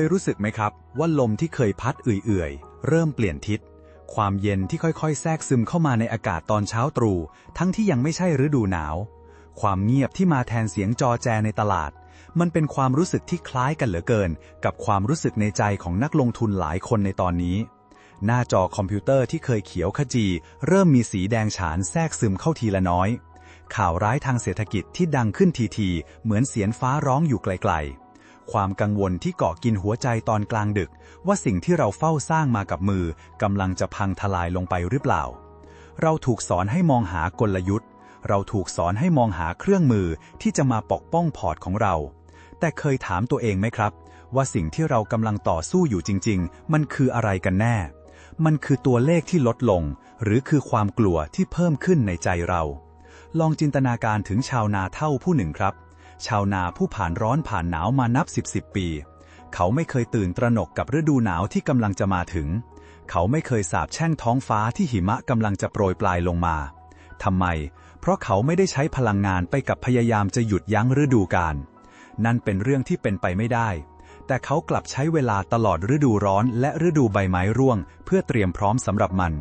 ยรู้สึกไหมครับว่าลมที่เคยพัดเอื่อยๆ เริ่มเปลี่ยนทิศ ความเย็นที่ค่อยๆ แทรกซึมเข้ามาในอากาศตอนเช้าตรู่ทั้งที่ยังไม่ใช่ฤดูหนาว ความเงียบที่มาแทนเสียงจอแจในตลาด มันเป็นความรู้สึกที่คล้ายกันเหลือเกิน กับความรู้สึกในใจของนักลงทุนหลายคนในตอนนี้ หน้าจอคอมพิวเตอร์ที่เคยเขียวขจี เริ่มมีสีแดงฉานแทรกซึมเข้าทีละน้อย ข่าวร้ายทางเศรษฐกิจที่ดังขึ้นทีๆเหมือนเสียงฟ้าร้องอยู่ไกลๆ ความกังวลที่เกาะกินหัวใจตอนกลางดึก ว่าสิ่งที่เราเฝ้าสร้างมากับมือกำลังจะพังทลายลงไปหรือเปล่า เราถูกสอนให้มองหากลยุทธ์ เราถูกสอนให้มองหาเครื่องมือที่จะมาปกป้องพอร์ตของเรา แต่เคยถามตัวเองไหมครับ ว่าสิ่งที่เรากำลังต่อสู้อยู่จริง ๆ มันคืออะไรกันแน่ มันคือตัวเลขที่ลดลง หรือคือความกลัวที่เพิ่มขึ้นในใจเรา ลองจินตนาการถึงชาวนาเท่าผู้หนึ่งครับ ชาวนาผู้ผ่านร้อนผ่านหนาวมานับสิบสิบปี เขาไม่เคยตื่นตระหนกกับฤดูหนาวที่กำลังจะมาถึง เขาไม่เคยสาบแช่งท้องฟ้าที่หิมะกำลังจะโปรยปลายลงมาทำไม เพราะเขาไม่ได้ใช้พลังงานไปกับพยายามจะหยุดยั้งฤดูกาลนั่นเป็นเรื่องที่เป็นไปไม่ได้ แต่เขากลับใช้เวลาตลอดฤดูร้อนและฤดูใบไม้ร่วง เพื่อเตรียมพร้อมสำหรับมัน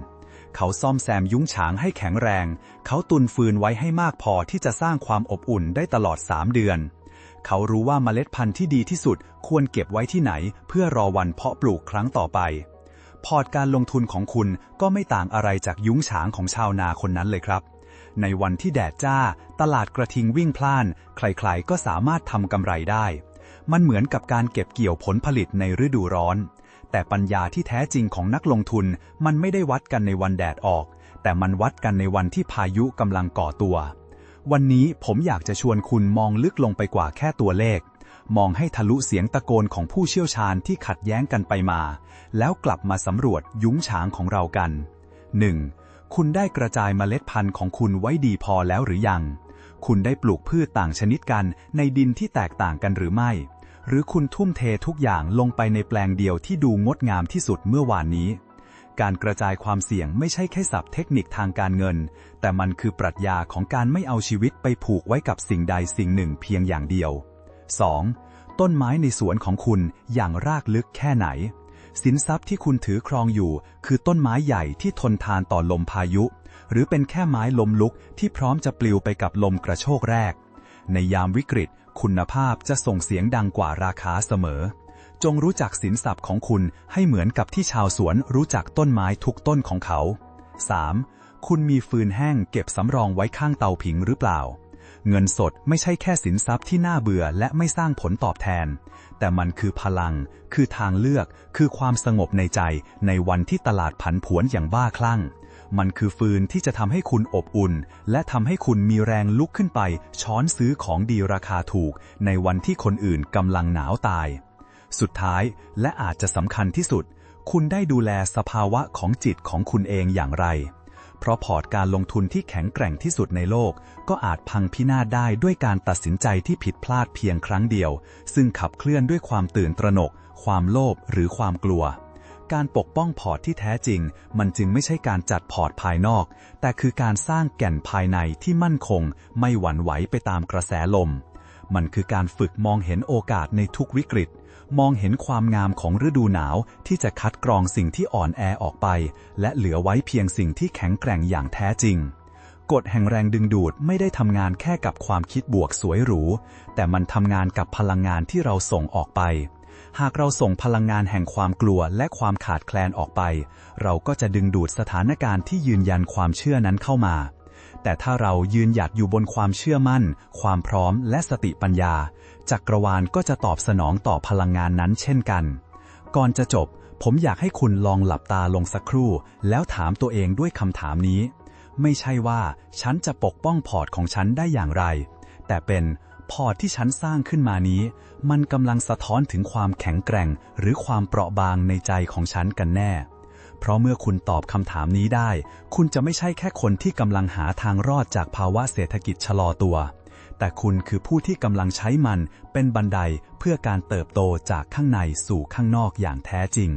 เขาซ่อมแซมยุ้งฉางให้แข็งแรง เขาตุนฟืนไว้ให้มากพอที่จะสร้างความอบอุ่นได้ตลอด 3 เดือน เขารู้ว่าเมล็ดพันธุ์ที่ดีที่สุดควรเก็บไว้ที่ไหน เพื่อรอวันเพาะปลูกครั้งต่อไป พอร์ตการลงทุนของคุณก็ไม่ต่างอะไรจากยุ้งฉางของชาวนาคนนั้นเลยครับ ในวันที่แดดจ้า ตลาดกระทิงวิ่งพล่าน ใครๆ ก็สามารถทำกำไรได้ มันเหมือนกับการเก็บเกี่ยวผลผลิตในฤดูร้อน แต่ปัญญาที่แท้จริงของนักลงทุนมันไม่ได้วัดกันในวันแดดออก แต่มันวัดกันในวันที่พายุกำลังก่อตัว วันนี้ผมอยากจะชวนคุณมองลึกลงไปกว่าแค่ตัวเลข มองให้ทะลุเสียงตะโกนของผู้เชี่ยวชาญที่ขัดแย้งกันไปมา แล้วกลับมาสำรวจยุ้งฉางของเรากัน 1. คุณได้กระจายเมล็ดพันธุ์ของคุณไว้ดีพอแล้วหรือยัง คุณได้ปลูกพืชต่างชนิดกันในดินที่แตกต่างกันหรือไม่ หรือคุณทุ่มเททุกอย่างลงไปในแปลงเดียวที่ดูงดงามที่สุดเมื่อวานนี้ การกระจายความเสี่ยงไม่ใช่แค่ศัพท์เทคนิคทางการเงิน แต่มันคือปรัชญาของการไม่เอาชีวิตไปผูกไว้กับสิ่งใดสิ่งหนึ่งเพียงอย่างเดียว 2. ต้นไม้ในสวนของคุณอย่างรากลึกแค่ไหน สินทรัพย์ที่คุณถือครองอยู่ คือต้นไม้ใหญ่ที่ทนทานต่อลมพายุ หรือเป็นแค่ไม้ลมลุกที่พร้อมจะปลิวไปกับลมกระโชกแรก ในยามวิกฤต คุณภาพจะส่งเสียงดังกว่าราคาเสมอ จงรู้จักสินทรัพย์ของคุณให้เหมือนกับที่ชาวสวนรู้จักต้นไม้ทุกต้นของเขา 3. คุณมีฟืนแห้งเก็บสำรองไว้ข้างเตาผิงหรือเปล่า เงินสดไม่ใช่แค่สินทรัพย์ที่น่าเบื่อและไม่สร้างผลตอบแทน แต่มันคือพลัง คือทางเลือก คือความสงบในใจในวันที่ตลาดผันผวนอย่างบ้าคลั่ง มันคือฟืนที่จะทำให้คุณอบอุ่น และทำให้คุณมีแรงลุกขึ้นไป ช้อนซื้อของดีราคาถูก ในวันที่คนอื่นกำลังหนาวตาย สุดท้ายและอาจจะสำคัญที่สุด คุณได้ดูแลสภาวะของจิตของคุณเองอย่างไร เพราะพอร์ตการลงทุนที่แข็งแกร่งที่สุดในโลก ก็อาจพังพินาศได้ด้วยการตัดสินใจที่ผิดพลาดเพียงครั้งเดียว ซึ่งขับเคลื่อนด้วยความตื่นตระหนก ความโลภหรือความกลัว การปกป้องพอร์ตที่แท้จริง มันจึงไม่ใช่การจัดพอร์ตภายนอก แต่คือการสร้างแก่นภายในที่มั่นคง ไม่หวั่นไหวไปตามกระแสลม มันคือการฝึกมองเห็นโอกาสในทุกวิกฤต มองเห็นความงามของฤดูหนาวที่จะคัดกรองสิ่งที่อ่อนแอออกไป และเหลือไว้เพียงสิ่งที่แข็งแกร่งอย่างแท้จริงกฎแห่งแรงดึงดูดไม่ได้ทำงานแค่กับความคิดบวกสวยหรู แต่มันทำงานกับพลังงานที่เราส่งออกไป หากเราส่งพลังงานแห่งความกลัวและความขาดแคลนออกไป เราก็จะดึงดูดสถานการณ์ที่ยืนยันความเชื่อนั้นเข้ามา แต่ถ้าเรายืนหยัดอยู่บนความเชื่อมั่น ความพร้อมและสติปัญญา จักรวาลก็จะตอบสนองต่อพลังงานนั้นเช่นกัน ก่อนจะจบ ผมอยากให้คุณลองหลับตาลงสักครู่ แล้วถามตัวเองด้วยคำถามนี้ ไม่ใช่ว่าฉันจะปกป้องพอร์ตของฉันได้อย่างไร แต่เป็น พอร์ตที่ฉันสร้างขึ้นมานี้ มันกำลังสะท้อนถึงความแข็งแกร่ง หรือความเปราะบางในใจของฉันกันแน่ เพราะเมื่อคุณตอบคำถามนี้ได้ คุณจะไม่ใช่แค่คนที่กำลังหาทางรอดจากภาวะเศรษฐกิจชะลอตัว แต่คุณคือผู้ที่กำลังใช้มันเป็นบันไดเพื่อการเติบโตจากข้างในสู่ข้างนอกอย่างแท้จริง